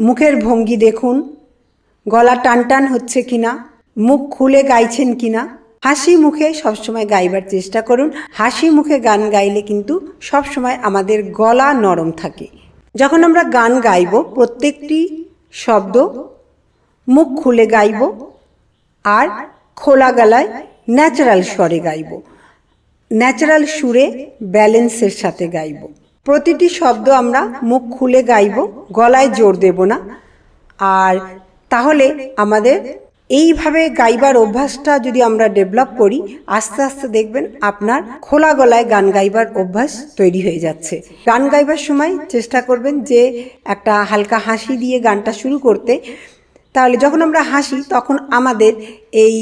মুখের ভঙ্গি দেখুন। গলা টান টান হচ্ছে কিনা? মুখ খুলে গাইছেন কিনা? হাসি মুখে সবসময় গাইবার চেষ্টা করুন। হাসি মুখে গান গাইলে কিন্তু সবসময় আমাদের গলা নরম থাকে। যখন আমরা গান গাইব, প্রত্যেকটি শব্দ মুখ খুলে গাইব আর খোলা গলায় ন্যাচারাল স্বরে গাইব। ন্যাচারাল সুরে ব্যালেন্সের সাথে গাইব। প্রতিটি শব্দ আমরা মুখ খুলে গাইব, গলায় জোর দেব না। আর তাহলে আমাদের এইভাবে গাইবার অভ্যাসটা যদি আমরা ডেভেলপ করি, আস্তে আস্তে দেখবেন আপনার খোলা গলায় গান গাইবার অভ্যাস তৈরি হয়ে যাচ্ছে। গান গাইবার সময় চেষ্টা করবেন যে একটা হালকা হাসি দিয়ে গানটা শুরু করতে। তাহলে যখন আমরা হাসি, তখন আমাদের এই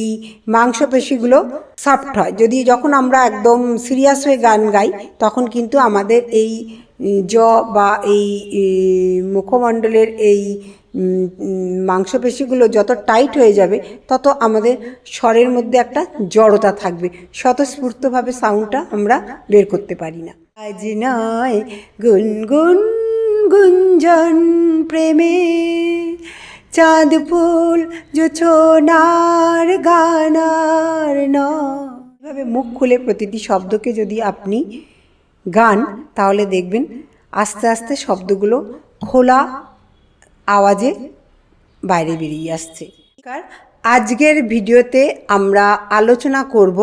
মাংসপেশিগুলো সফট হয়। যদি যখন আমরা একদম সিরিয়াস হয়ে গান গাই, তখন কিন্তু আমাদের এই জ বা এই মুখমণ্ডলের এই মাংসপেশিগুলো যত টাইট হয়ে যাবে, তত আমাদের স্বরের মধ্যে একটা জড়তা থাকবে। স্বতঃস্ফূর্তভাবে সাউন্ডটা আমরা বের করতে পারি না। আজ নয় গুনগুন গুঞ্জন প্রেমে চাঁদ ফুল জোছনার গানার ন। এভাবে মুখ খুলে প্রতিটি শব্দকে যদি আপনি গান, তাহলে দেখবেন আস্তে আস্তে শব্দগুলো খোলা আওয়াজে বাইরে বেরিয়ে আসছে। আজকের ভিডিওতে আমরা আলোচনা করব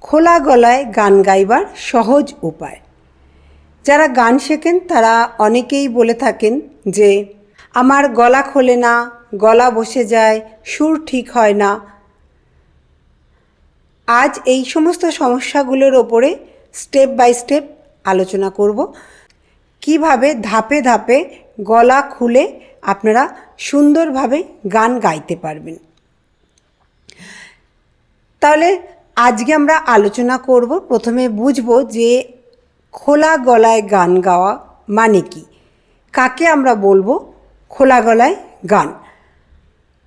খোলা গলায় গান গাইবার সহজ উপায়। যারা গান শেখেন, তারা অনেকেই বলে থাকেন যে, আমার গলা খোলে না গলা বসে যায়, সুর ঠিক হয় না। আজ এই সমস্ত সমস্যাগুলোর ওপরে স্টেপ বাই স্টেপ আলোচনা করব। কীভাবে ধাপে ধাপে গলা খুলে আপনারা সুন্দরভাবে গান গাইতে পারবেন। তাহলে আজকে আমরা আলোচনা করব, প্রথমে বুঝব যে খোলা গলায় গান গাওয়া মানে কি? কাকে আমরা বলব খোলা গলায় গান?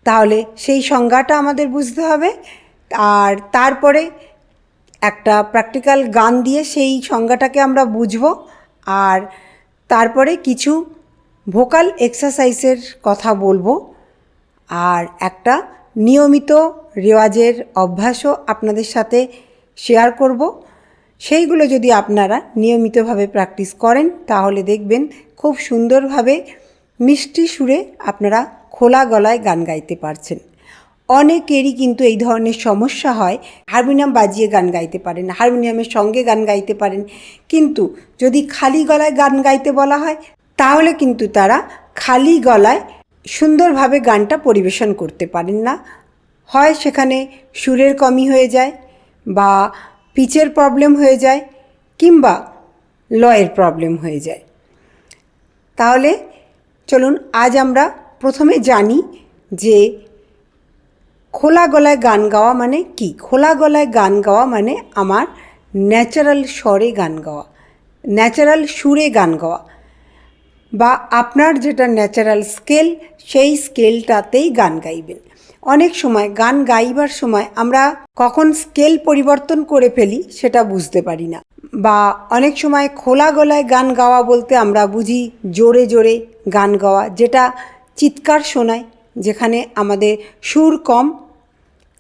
তাহলে সেই সংজ্ঞাটা আমাদের বুঝতে হবে। আর তারপরে একটা প্র্যাকটিক্যাল গান দিয়ে সেই সংজ্ঞাটাকে আমরা বুঝব। আর তারপরে কিছু ভোকাল এক্সারসাইজের কথা বলব। আর একটা নিয়মিত রেওয়াজের অভ্যাসও আপনাদের সাথে শেয়ার করব। সেইগুলো যদি আপনারা নিয়মিতভাবে প্র্যাকটিস করেন, তাহলে দেখবেন খুব সুন্দরভাবে মিষ্টি সুরে আপনারা খোলা গলায় গান গাইতে পারছেন। অনেকেরই কিন্তু এই ধরনের সমস্যা হয়, হারমোনিয়াম বাজিয়ে গান গাইতে পারেন, হারমোনিয়ামের সঙ্গে গান গাইতে পারেন। কিন্তু যদি খালি গলায় গান গাইতে বলা হয়, তাহলে কিন্তু তারা খালি গলায় সুন্দরভাবে গানটা পরিবেশন করতে পারেন না। হয় সেখানে সুরের কমি হয়ে যায় বা পিচের প্রবলেম হয়ে যায় কিংবা লয়ের প্রবলেম হয়ে যায়। তাহলে চলুন, আজ আমরা প্রথমে জানি যে খোলা গলায় গান গাওয়া মানে কি? খোলা গলায় গান গাওয়া মানে আমার ন্যাচারাল স্বরে গান গাওয়া ন্যাচারাল সুরে গান গাওয়া বা আপনার যেটা ন্যাচারাল স্কেল সেই স্কেলটাতেই গান গাইবেন। অনেক সময় গান গাইবার সময় আমরা কখন স্কেল পরিবর্তন করে ফেলি সেটা বুঝতে পারি না বা অনেক সময় খোলা গলায় গান গাওয়া বলতে আমরা বুঝি জোরে জোরে গান গাওয়া, যেটা চিৎকার শোনায়, যেখানে আমাদের সুর কম,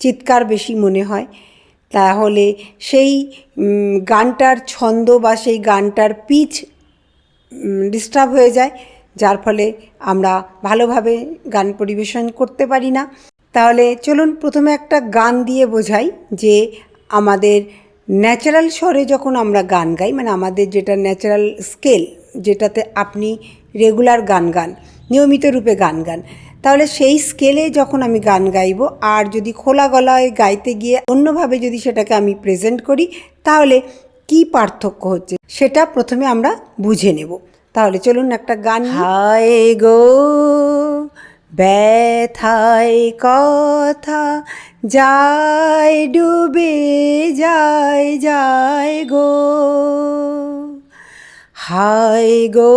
চিৎকার বেশি মনে হয়। তাহলে সেই গানটার ছন্দ বা সেই গানটার পিচ ডিস্টার্ব হয়ে যায়, যার ফলে আমরা ভালোভাবে গান পরিবেশন করতে পারি না। তাহলে চলুন প্রথমে একটা গান দিয়ে বোঝাই যে আমাদের ন্যাচারাল স্বরে যখন আমরা গান গাই মানে আমাদের যেটা ন্যাচারাল স্কেল যেটাতে আপনি রেগুলার গান গান নিয়মিত রূপে গান গান। তাহলে সেই স্কেলে যখন আমি গান গাইব, আর যদি খোলা গলায় গাইতে গিয়ে অন্যভাবে যদি সেটাকে আমি প্রেজেন্ট করি, তাহলে কি পার্থক্য হচ্ছে? সেটা প্রথমে আমরা বুঝে নেব। তাহলে চলুন একটা গান হায় গো, ব্যথায় কথা যায়, ডুবে যায় যায় গো। হায় গো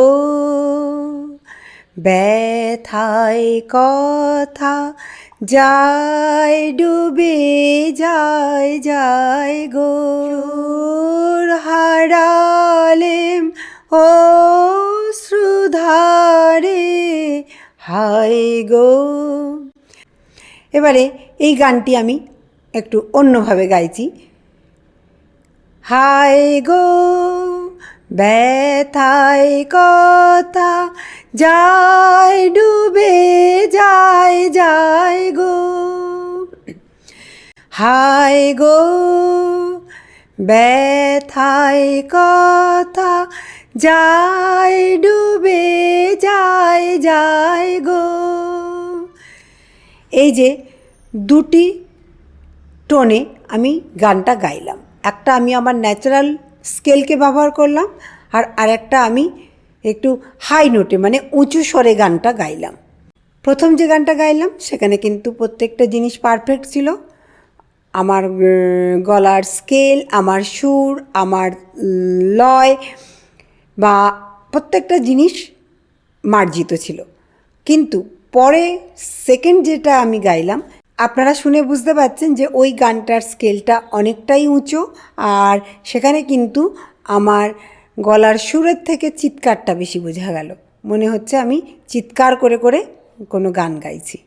ব্যথায় কথা যায়, ডুবে যায় যায় গো। হারালেম ও শ্রুধারে হায় গো। এবারে এই গানটি আমি একটু অন্যভাবে গাইছি। হায় গো। ব্যথায় কথা যায়, ডুবে যায় যায় গো। হায় গো, ব্যথায় কথা যায়, ডুবে যায় যায় গো। এই যে দুটি টোনে আমি গানটা গাইলাম। একটা আমি আমার ন্যাচারাল স্কেলকে ব্যবহার করলাম আর আরেকটা আমি একটু হাই নোটে মানে উঁচু স্বরে গানটা গাইলাম। প্রথম যে গানটা গাইলাম, সেখানে কিন্তু প্রত্যেকটা জিনিস পারফেক্ট ছিল। আমার গলার স্কেল আমার সুর, আমার লয় বা প্রত্যেকটা জিনিস মার্জিত ছিল। কিন্তু পরে সেকেন্ড যেটা আমি গাইলাম আপনারা শুনে বুঝতে পারছেন যে ওই গানটার স্কেলটা অনেকটাই উঁচু আর সেখানে কিন্তু আমার গলার সুরের থেকে চিৎকারটা বেশি বোঝা গেল। মনে হচ্ছে আমি চিৎকার করে করে কোনো গান গাইছি।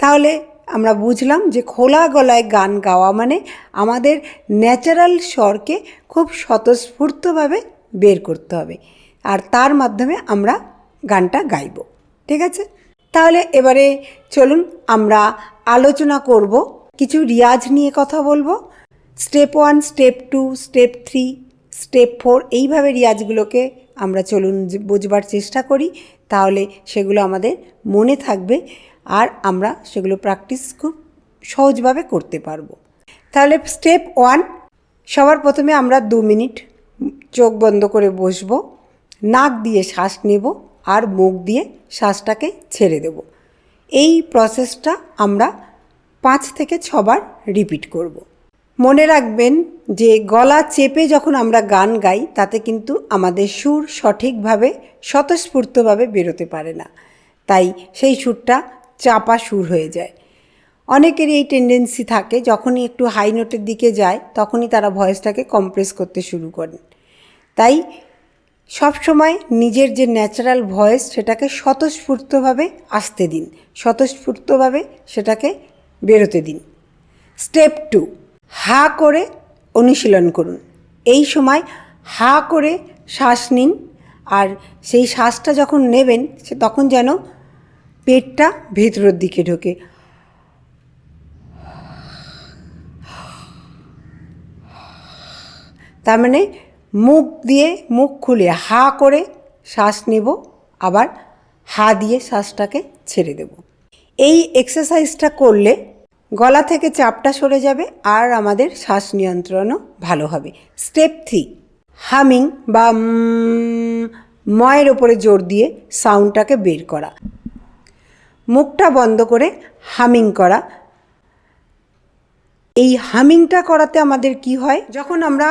তাহলে আমরা বুঝলাম যে খোলা গলায় গান গাওয়া মানে আমাদের ন্যাচারাল স্বরকে খুব স্বতঃস্ফূর্তভাবে বের করতে হবে আর তার মাধ্যমে আমরা গানটা গাইব। ঠিক আছে? তাহলে এবারে চলুন আমরা আলোচনা করব, কিছু রিয়াজ নিয়ে কথা বলব। Step one, step two, step three, step four, এইভাবে রিয়াজগুলোকে আমরা চলুন বুঝবার চেষ্টা করি। তাহলে সেগুলো আমাদের মনে থাকবে আর আমরা সেগুলো প্র্যাকটিস খুব সহজভাবে করতে পারব। তাহলে স্টেপ ওয়ান, সবার প্রথমে আমরা দু মিনিট চোখ বন্ধ করে বসবো, নাক দিয়ে শ্বাস নেব আর মুখ দিয়ে শ্বাসটাকে ছেড়ে দেব। এই প্রসেসটা আমরা পাঁচ থেকে ছবার রিপিট করব। মনে রাখবেন যে গলা চেপে যখন আমরা গান গাই, তাতে কিন্তু আমাদের সুর সঠিকভাবে, স্বতঃস্ফূর্তভাবে বেরোতে পারে না। তাই সেই সুরটা চাপা সুর হয়ে যায়। অনেকেরই এই টেন্ডেন্সি থাকে, যখনই একটু হাই নোটের দিকে যায়, তখনই তারা ভয়েসটাকে কম্প্রেস করতে শুরু করেন। তাই সবসময় নিজের যে ন্যাচারাল ভয়েস সেটাকে স্বতঃস্ফূর্তভাবে আসতে দিন, স্বতঃস্ফূর্তভাবে সেটাকে বেরোতে দিন। স্টেপ টু হা করে অনুশীলন করুন। এই সময় হা করে শ্বাস নিন আর সেই শ্বাসটা যখন নেবেন সে তখন যেন পেটটা ভেতরের দিকে ঢোকে। তার মানে মুখ দিয়ে মুখ খুলে হা করে শ্বাস নেব, আবার হা দিয়ে শ্বাসটাকে ছেড়ে দেব। এই এক্সারসাইজটা করলে গলা থেকে চাপটা সরে যাবে আর আমাদের শ্বাস নিয়ন্ত্রণও ভালো হবে। স্টেপ থ্রি হামিং বা ময়ের ওপরে জোর দিয়ে সাউন্ডটাকে বের করা। মুখটা বন্ধ করে হামিং করা এই হামিংটা করাতে আমাদের কি হয়? যখন আমরা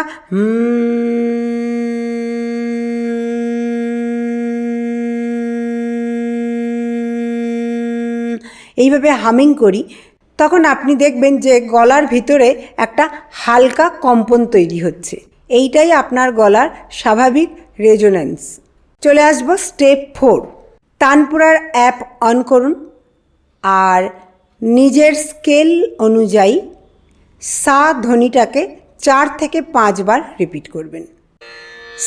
এইভাবে হামিং করি, তখন আপনি দেখবেন যে গলার ভিতরে একটা হালকা কম্পন তৈরি হচ্ছে। এইটাই আপনার গলার স্বাভাবিক রেজোন্যান্স। চলে আসব স্টেপ ফোর। তানপুরার অ্যাপ অন করুন। আর নিজের স্কেল অনুযায়ী সা ধ্বনিটাকে চার থেকে পাঁচবার রিপিট করবেন।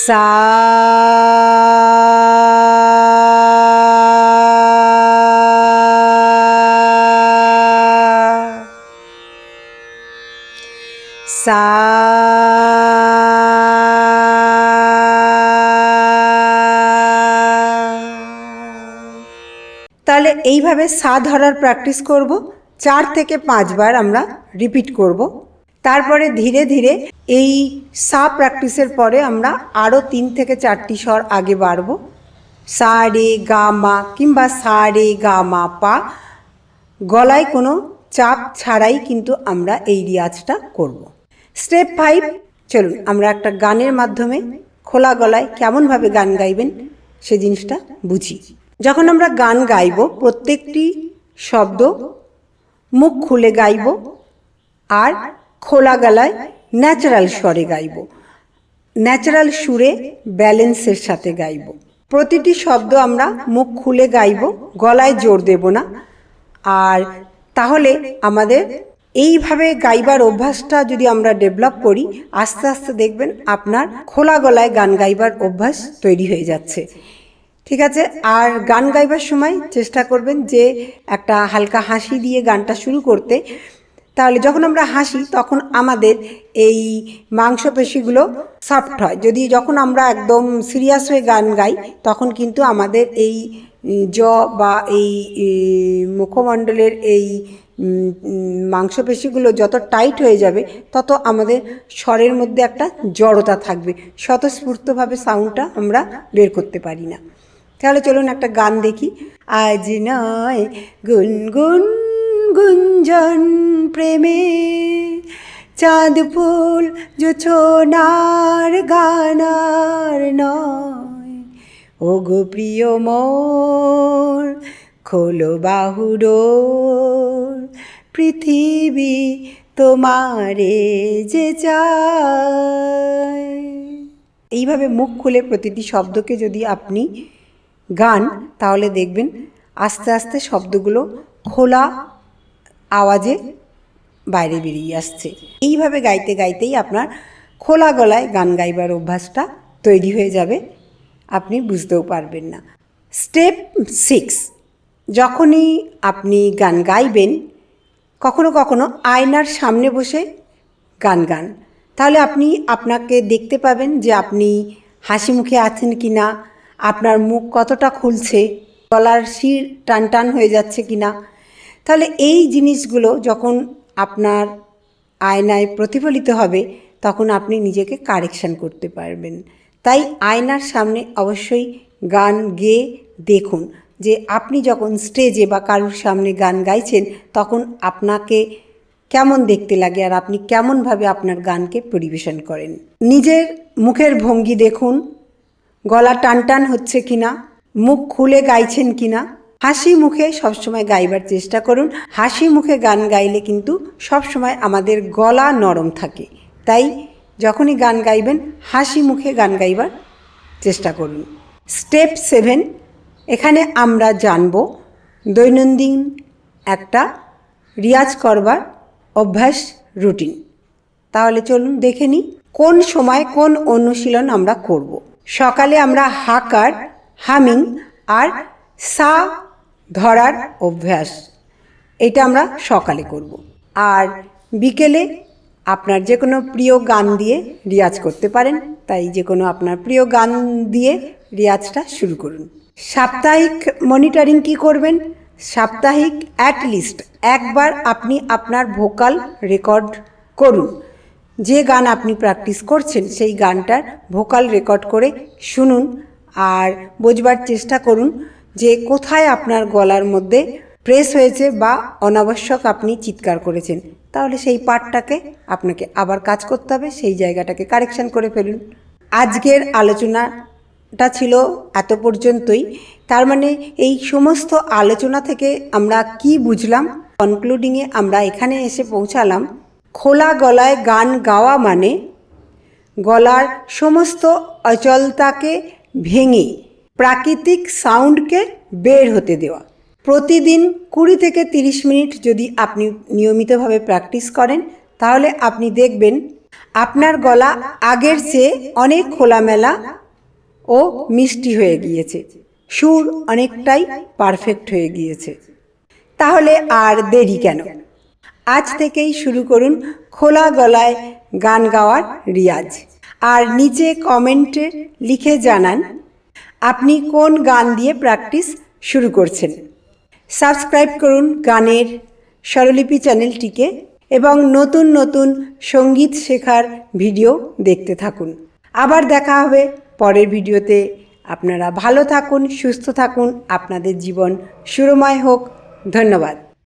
সা সা তাহলে এইভাবে সা ধরার প্র্যাকটিস করব। চার থেকে পাঁচবার আমরা রিপিট করব। তারপরে ধীরে ধীরে এই সা প্র্যাকটিসের পরে আমরা আরও তিন থেকে চারটি স্বর আগে বাড়ব। সা, রে, গা, মা কিংবা সা, রে, গা, মা, পা গলায় কোনো চাপ ছাড়াই কিন্তু আমরা এই রিয়াজটা করব। স্টেপ ফাইভ, চলুন আমরা একটা গানের মাধ্যমে খোলা গলায় কেমনভাবে গান গাইবেন সে জিনিসটা বুঝি। যখন আমরা গান গাইব, প্রত্যেকটি শব্দ মুখ খুলে গাইব, আর খোলা গলায় ন্যাচারাল স্বরে গাইব। ন্যাচারাল সুরে ব্যালেন্সের সাথে গাইব। প্রতিটি শব্দ আমরা মুখ খুলে গাইব, গলায় জোর দেব না। আর তাহলে আমাদের এইভাবে গাইবার অভ্যাসটা যদি আমরা ডেভেলপ করি, আস্তে আস্তে দেখবেন আপনার খোলা গলায় গান গাইবার অভ্যাস তৈরি হয়ে যাচ্ছে। ঠিক আছে? আর গান গাইবার সময় চেষ্টা করবেন যে একটা হালকা হাসি দিয়ে গানটা শুরু করতে। তাহলে যখন আমরা হাসি, তখন আমাদের এই মাংসপেশিগুলো সফট হয়। যদি যখন আমরা একদম সিরিয়াস হয়ে গান গাই, তখন কিন্তু আমাদের এই জ বা এই মুখমণ্ডলের এই মাংসপেশিগুলো যত টাইট হয়ে যাবে, তত আমাদের স্বরের মধ্যে একটা জড়তা থাকবে। স্বতঃস্ফূর্তভাবে সাউন্ডটা আমরা বের করতে পারি না। তাহলে চলুন একটা গান দেখি। আজ নয় গুনগুন গুঞ্জন প্রেমে চাঁদ ফুল জোছনার গানার নয়। ও গো প্রিয় মোর, খোলো বাহুডোর পৃথিবী তোমারে যে চায়। এইভাবে মুখ খুলে প্রতিটি শব্দকে যদি আপনি গান, তাহলে দেখবেন আস্তে আস্তে শব্দগুলো খোলা আওয়াজে বাইরে বেরিয়ে আসছে। এইভাবে গাইতে গাইতেই আপনার খোলা গলায় গান গাইবার অভ্যাসটা তৈরি হয়ে যাবে, আপনি বুঝতেও পারবেন না। স্টেপ সিক্স, যখনই আপনি গান গাইবেন, কখনো কখনো আয়নার সামনে বসে গান গান। তাহলে আপনি আপনাকে দেখতে পাবেন যে আপনি হাসি মুখে আছেন কি না আপনার মুখ কতটা খুলছে, গলার শির টান টান হয়ে যাচ্ছে কি না? তাহলে এই জিনিসগুলো যখন আপনার আয়নায় প্রতিফলিত হবে, তখন আপনি নিজেকে কারেকশন করতে পারবেন। তাই আয়নার সামনে অবশ্যই গান গেয়ে দেখুন যে আপনি যখন স্টেজে বা কারোর সামনে গান গাইছেন, তখন আপনাকে কেমন দেখতে লাগে আর আপনি কেমনভাবে আপনার গানকে পরিবেশন করেন। নিজের মুখের ভঙ্গি দেখুন গলা টান টান হচ্ছে কিনা, মুখ খুলে গাইছেন কিনা, হাসি মুখে সবসময় গাইবার চেষ্টা করুন। হাসি মুখে গান গাইলে কিন্তু সবসময় আমাদের গলা নরম থাকে। তাই যখনই গান গাইবেন, হাসি মুখে গান গাইবার চেষ্টা করুন। স্টেপ সেভেন, এখানে আমরা জানব দৈনন্দিন একটা রিয়াজ করবার অভ্যাস রুটিন। তাহলে চলুন দেখে নিই, কোন সময় কোন অনুশীলন আমরা করব। সকালে আমরা হাকার, হামিং আর সা ধরার অভ্যাস। এটা আমরা সকালে করব। আর বিকেলে আপনার যে কোনো প্রিয় গান দিয়ে রিয়াজ করতে পারেন। তাই যে কোনো আপনার প্রিয় গান দিয়ে রিয়াজটা শুরু করুন। সাপ্তাহিক মনিটরিং কি করবেন? সাপ্তাহিক অ্যাট লিস্ট একবার আপনি আপনার ভোকাল রেকর্ড করুন। যে গান আপনি প্র্যাকটিস করছেন, সেই গানটার ভোকাল রেকর্ড করে শুনুন আর বোঝবার চেষ্টা করুন যে কোথায় আপনার গলার মধ্যে প্রেস হয়েছে বা অনাবশ্যক আপনি চিৎকার করেছেন। তাহলে সেই পার্টটাকে আপনাকে আবার কাজ করতে হবে, সেই জায়গাটাকে কারেকশন করে ফেলুন। আজকের আলোচনাটা ছিল এত পর্যন্তই। তার মানে এই সমস্ত আলোচনা থেকে আমরা কি বুঝলাম? কনক্লুডিংয়ে আমরা এখানে এসে পৌঁছালাম। খোলা গলায় গান গাওয়া মানে গলার সমস্ত অচলতাকে ভেঙে প্রাকৃতিক সাউন্ডকে বের হতে দেওয়া। প্রতিদিন কুড়ি থেকে তিরিশ মিনিট যদি আপনি নিয়মিতভাবে প্র্যাকটিস করেন, তাহলে আপনি দেখবেন আপনার গলা আগের চেয়ে অনেক খোলামেলা ও মিষ্টি হয়ে গিয়েছে। সুর অনেকটাই পারফেক্ট হয়ে গিয়েছে। তাহলে আর দেরি কেন? আজ থেকেই শুরু করুন খোলা গলায় গান গাওয়ার রিয়াজ। আর নিচে কমেন্টে লিখে জানান, আপনি কোন গান দিয়ে প্র্যাকটিস শুরু করছেন? সাবস্ক্রাইব করুন গানের স্বরলিপি চ্যানেলটিকে এবং নতুন নতুন সংগীত শেখার ভিডিও দেখতে থাকুন। আবার দেখা হবে পরের ভিডিওতে। আপনারা ভালো থাকুন, সুস্থ থাকুন। আপনাদের জীবন সুরময় হোক। ধন্যবাদ।